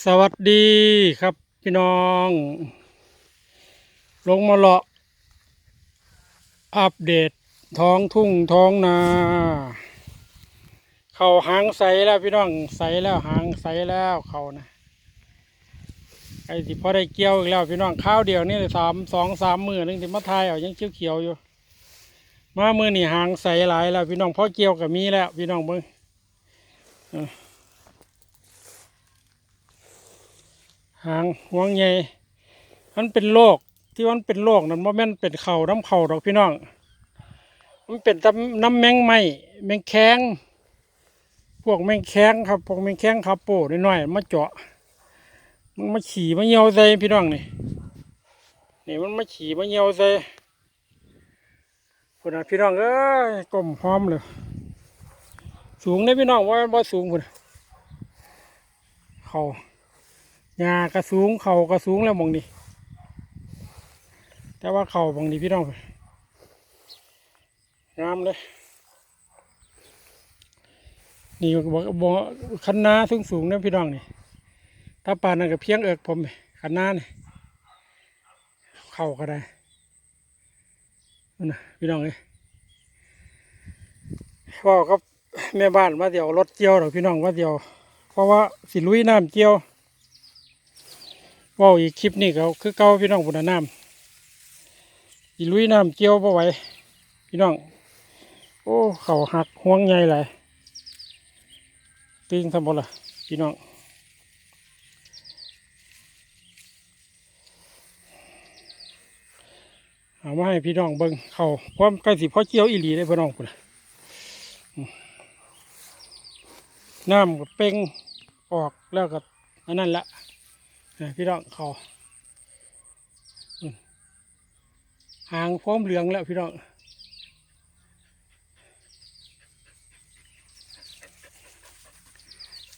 สวัสดีครับพี่น้อง ลงมาเลาะ อัปเดตท้องทุ่งท้องนา เขาหางใสแล้วพี่น้องใสแล้วหางใสแล้วเขานะไอ้ที่พอได้เกี่ยวอีกแล้วพี่น้องข้าวเดียวนี่สามสองสามมือนึงที่มาทายเอายังเขียวๆอยู่ มามือนี่หางใสหลายแล้วพี่น้องพอเกี่ยวกับมีแล้วพี่น้องเบิ้ง หางห่วงใหญ่มันเป็นโรคที่มันเป็นโรคนั่นว่าแม่นเป็นเข่าน้ำเข่าดอกพี่น้อง มันเป็นตำน้ำแมงไหมแมงแข้งพวกแมงแข้งครับพวกแมงแข้งครับโป้น้อยๆมาเจาะ มันมาขี่มาเหี่ยวใส่พี่น้องนี่นี่มันมาขี่มาเหี่ยวใส่คุณน่ะพี่น้องเอ้ยกลมหอมเลยสูงได้พี่น้องว่าบ่สูงคุณน่ะเขา หญ้ากระสูงเข่ากระสูงแล้วมองนี่แต่ว่าเข่ามองนี่พี่น้องงามเลยนี่บอกบอกคันนาสูงสูงเนี่ยพี่น้องนี่ถ้าปานนั่นก็เพียงเอิกผมคันนานี่เข่าก็ได้นะพี่น้องเลยว่ากับแม่บ้านว่าเดี๋ยวรถเจียวหรอพี่น้องว่าเดี๋ยว เพราะว่าสิลุยน้ำเจียว ว่าอีกคลิปนี้ก็คือเก่าพี่น้องบุญน้ำอีลุยน้ำเกี่ยวบ่ไหวพี่น้อง โอ้เขาหักห่วงใหญ่หลยตึงทำบ่ละพี่น้องเอามาให้พี่น้องเบิ่งเขาความใกล้สิพ่อเกี่ยวอีหลีได้พี่น้องพุ่นน่ะอืมน้ำก็เป่งออกแล้วก็อันนั้นละ พี่น้องเขาหางพร้อมเหลืองแล้วพี่น้อง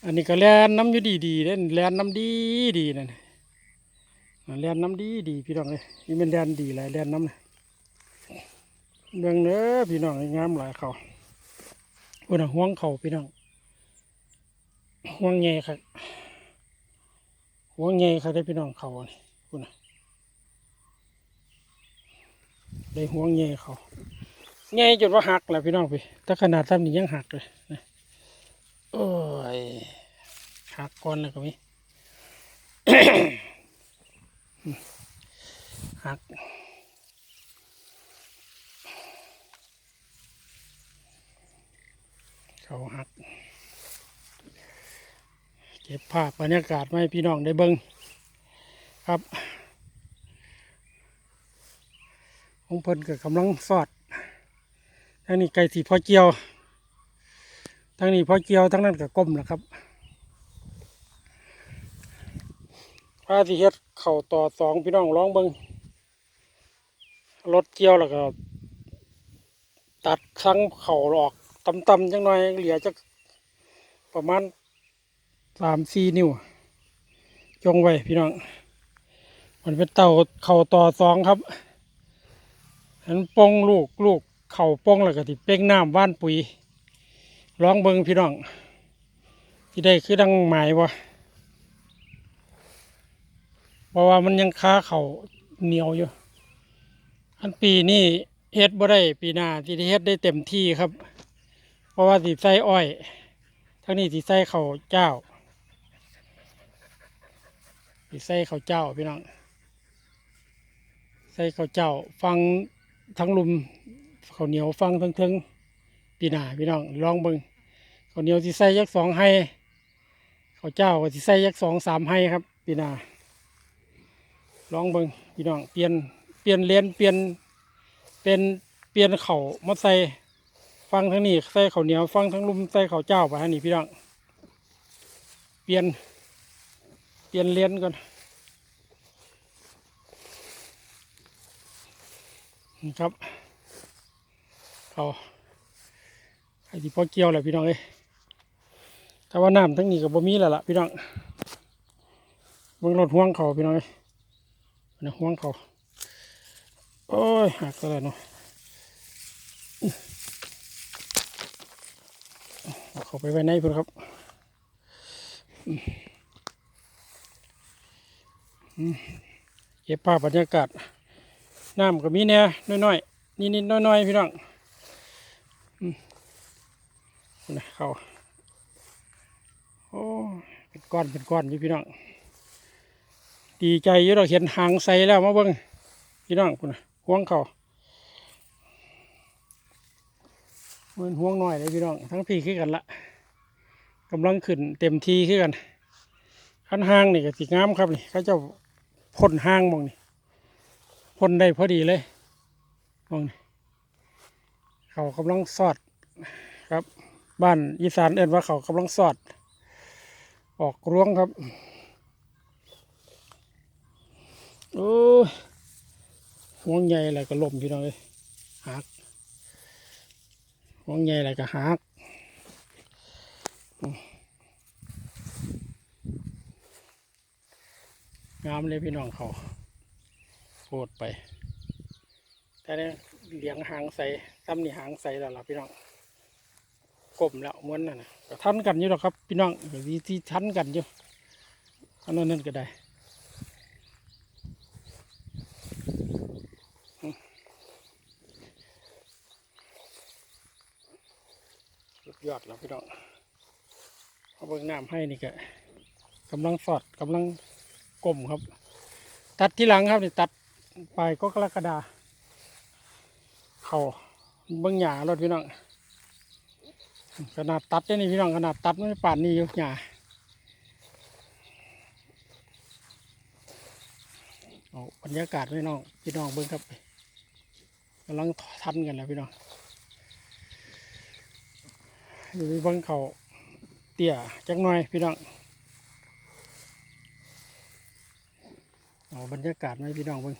อันนี้ก็แลนน้ำอยู่ดีดีๆเด่นแลนน้ำดีดีนั่นแลนน้ำดีดีพี่น้องเลยนี่เป็นแลนดีหลายแลนน้ำเลยเบืองเน้อพี่น้องงามหลายเขาคนห่วงเขาพี่น้องห่วงใหญ่ครับ หัวเงยเขาได้พี่น้องเขานี่คุณนะได้หัวเงยเขาเงยจนว่าหักแหละพี่น้องพี่ถ้าขนาดซ้ำนี้ยังหักเลยนะโอ้ยหักก่อนเลยก็มีหักเขาหัก เก็บภาพบรรยากาศมาให้พี่น้องได้เบิ้งครับองเพิ่นก็กำลังสอดทางนี้ไก่สีพ่อเจียวทางนี้พ่อเจียวทั้งนั้นก็ก้มนะครับพาสิเฮ็ดเข่าต่อสองพี่น้องร้องเบิ้งรถเจียวแล้วก็ ตัดครั้งเข่าออกตำๆจังหน่อยเหลือจะประมาณ สามสี่นิ้ว จงไว้พี่น้อง มันเป็นเต่าเข่าต่อสองครับอันปองลูกลูกเข่าปองแล้วก็ติเป้งน้ำว่านปุ๋ยร้องเบิงพี่น้องที่ได้คือดังหมายวะเพราะว่ามันยังค้าเข่าเหนียวอยู่ อันปีนี้เฮ็ดบ่ได้ปีหน้าที่เฮ็ดได้เต็มที่ครับ เพราะว่าสิใส่อ้อย ทั้งนี้สิใส่ข้าเจ้า สิใส่ข้าวเจ้าพี่น้องใส่ข้าวเจ้า ฟังทั้งลุมข้าวเหนียวฟังทั้งทึงปีหน้าพี่น้องลองเบิ่งข้าวเหนียวสิใส่ยักสองให้ข้าวเจ้าก็สิใส่ยักสองสามให้ครับปีหน้าลองเบิ่งพี่น้องเปลี่ยนเปลี่ยนเลนเปลี่ยนเป็นเปลี่ยนเข่ามาใส่ฟังทั้งนี้ใส่ข้าวเหนียวฟังทั้งลุมใส่ข้าวเจ้าไปทางนี้พี่น้องเปลี่ยน ลี่ยนเลนก่อนนี่ครับเขาไอ้ที่พอเกี่ยวแหละพี่น้องเอ้ยแต่ว่าน้ำทั้งนี้ก็บ่มีแล้วล่ะพี่น้องเบิ่งรถห่วงเขาพี่น้องเอ้ยนะห่วงเขาโอ้ยหักซะแล้วเนาะเอาเข้าไปไว้ในพุ่นครับ เก็บภาพบรรยากาศน้ำก็มีเนี่ยน้อยๆนิดๆน้อยๆพี่น้องอืมนะเขาโอ้เป็นก้อนเป็นก้อนอยู่พี่น้องดีใจอยู่เราเห็นหางใสแล้วมาเบิ่งพี่น้องคุณนะห่วงเขาเหมือนห่วงหน้อยเลยพี่น้องทั้งพี่คือกันละกำลังขึ้นเต็มที่คือกันขั้นหางนี่ก็สีงามครับนี่เขาเจ้า พ่นห้างมองนี่พ่นได้พอดีเลยมองนี่เขากำลังสอดครับ บ้านอีสานเอิ้นว่าเขากำลังสอด ออกร่วงครับโอ้ห่วงใหญ่อะไรก็ล่มพี่น้องเลยหักห่วงใหญ่อะไรก็หักอืม งามเลยพี่น้องเขาโคตรไป แต่เนี่ยเลี้ยงหางใส่ซ้ำนี่หางใส่แล้วล่ะพี่น้องกลมแล้วม้วนนั่นนะก็ทันกันอยู่หรอกครับ พี่น้องเดี๋ยววิธีทันกันอยู่อันนั้นนั่นก็ได้ยอดแล้วพี่น้องเอาเบิ่งน้ำให้นี่ก็กำลังสอดกำลัง กลมครับ ตัดที่หลังครับนี่ตัดไปก็กรกฎาเขาเบิ่งหญ้ารถพี่น้องขนาดตัดเนี่ยนี่พี่น้องขนาดตัดไม่ป่านนี้อยู่หญ้าเอาบรรยากาศพี่น้องพี่น้องเบิ่งครับกำลังทันกันแล้วพี่น้องอยู่ในเบังเขาเตี้ยจักหน่อยพี่น้อง เอาบรรยากาศไหมพี่น้องเบิ่ง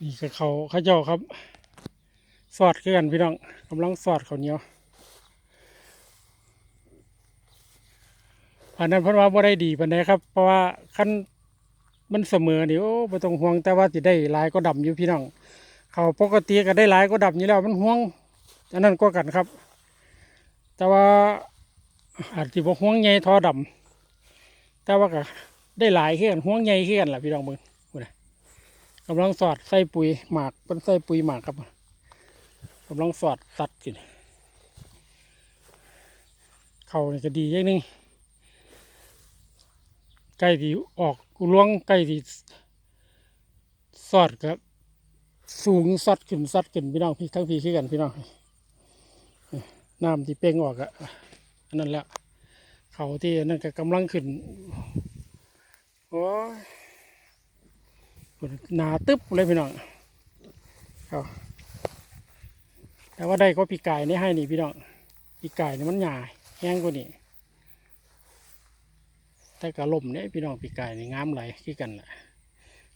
นี่คือเขาข้าเจ้าครับ สอดคือกันพี่น้องกำลังสอดเขาเหนียวอันนั้นเพราะว่าบ่ได้ดีปานใดครับ เพราะว่าขั้นมันเสมอนี่โอ้บ่ต้องห่วงแต่ว่าสิได้หลายก็ดำอยู่พี่น้องเขาปกติก็ได้หลายก็ดำอยู่แล้วมันห่วงอันนั้นก็กันครับ แต่ว่าอาจจะบอกห่วงใหญ่ทอดำ แต่ว่าก็ได้หลายขึ้นห่วงใหญ่ขึ้นแหละพี่น้องเบิ่งพูนะกำลังสอดใส่ปุ๋ยหมากเป็นใส่ปุ๋ยหมากครับกำลังสอดตัดกินเขานี่ก็ดีอย่างนึงใกล้ที่ออกกูล้วงใกล้ที่สอดครับสูงสัดขึ้นสัดขึ้นพี่น้องพี่ทั้งพี่คือกันพี่น้องน้ำที่เป่งออกอะนนั้นแหละ เขาที่นั่นก็กำลังขึ้นโอ้ยหนาตึ๊บเลยพี่น้องเขาแต่ว่าได้ก็ปีกายนี่ให้นี่พี่น้องปีกายนี่มันหยาแห้งกว่านี่แต่กระลมเนี่ยพี่น้องปีกายนี่งามไหลคือกันแหละ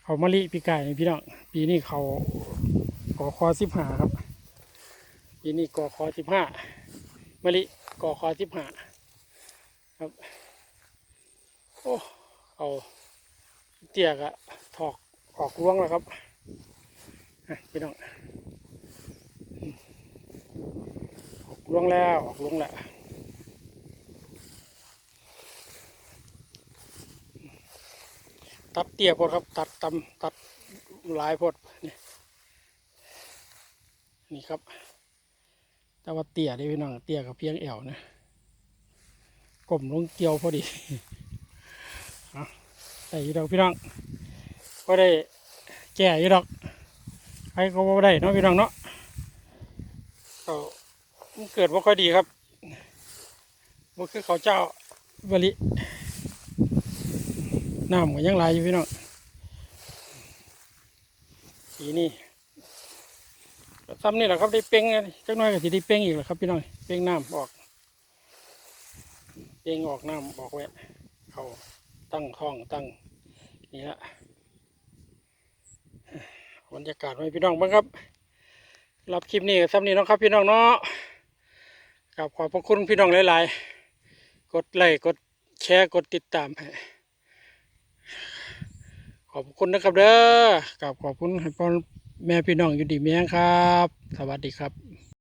เขามะลิปีกายนี่พี่น้องปีนี้เขากอคอสิบห้าครับปีนี้กอคอสิบห้ามะลิกอคอสิบห้า ครับ โอ้เอาเตียกอะถอกออกร่วงแล้วครับพี่น้องออกร่วงแล้วออกร่วงแล้วตัดเตี้ยพดครับ ตัดตำตัดหลายพดนี่นี่ครับ แต่ว่าเตี้ยได้พี่น้องเตี้ยกับเพียงแอวนะ กลมลงเกี่ยวพอดีเอาใส่อยี่ดอกพี่น้องก็ได้แก่อยี่ดอกใครก็บ่ได้เนาะพี่น้องเนาะก็เกิดว่าค่อยดีครับมันคือเขาเจ้าบริน้ำก็ยังไหลอยู่พี่น้องสีนี่ซ้ำนี่แหละครับได้เป้งจักน้อยก็สิได้เป้งอีกแหละครับพี่น้องเป้งน้ำออก เป้งออกน้ำออกแวะเขาตั้งท้องตั้งนี่ละบรรยากาศไว้พี่น้องบ้างครับรับคลิปนี้ก็ซ้ำนี่นะครับพี่น้องเนาะกับขอบพระคุณพี่น้องหลาย ๆ กดไลค์กดแชร์กดติดตามให้ขอบคุณนะครับเด้อกับขอบคุณให้พ่อแม่พี่น้องอยู่ดีเมียงครับ สวัสดีครับ